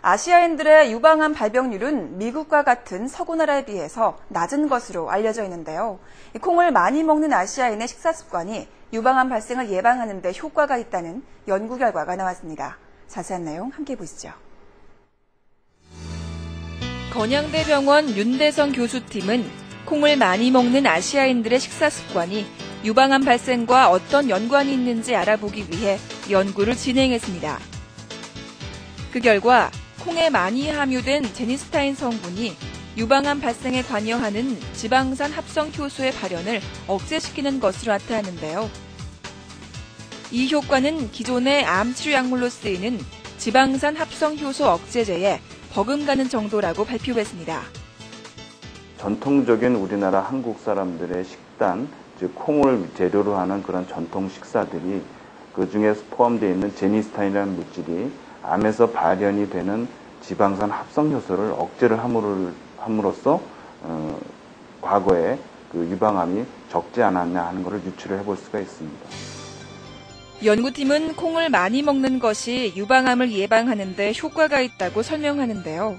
아시아인들의 유방암 발병률은 미국과 같은 서구 나라에 비해서 낮은 것으로 알려져 있는데요. 콩을 많이 먹는 아시아인의 식사 습관이 유방암 발생을 예방하는 데 효과가 있다는 연구 결과가 나왔습니다. 자세한 내용 함께 보시죠. 건양대 병원 윤대성 교수팀은 콩을 많이 먹는 아시아인들의 식사 습관이 유방암 발생과 어떤 연관이 있는지 알아보기 위해 연구를 진행했습니다. 그 결과 콩에 많이 함유된 제니스타인 성분이 유방암 발생에 관여하는 지방산 합성 효소의 발현을 억제시키는 것으로 나타났는데요. 이 효과는 기존의 암 치료 약물로 쓰이는 지방산 합성 효소 억제제에 버금가는 정도라고 발표했습니다. 전통적인 우리나라 한국 사람들의 식단, 즉 콩을 재료로 하는 그런 전통 식사들이 그 중에 포함되어 있는 제니스타인이라는 물질이 암에서 발현이 되는 지방산 합성 효소를 억제를 함으로써 어, 과거에 그 유방암이 적지 않았냐 하는 것을 유추를 해볼 수가 있습니다. 연구팀은 콩을 많이 먹는 것이 유방암을 예방하는 데 효과가 있다고 설명하는데요.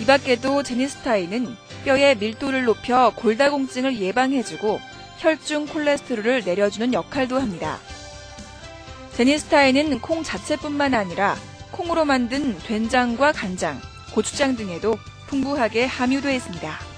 이 밖에도 제니스타인은 뼈의 밀도를 높여 골다공증을 예방해주고 혈중 콜레스테롤을 내려주는 역할도 합니다. 제니스타인은 콩 자체뿐만 아니라 콩으로 만든 된장과 간장, 고추장 등에도 풍부하게 함유되어 있습니다.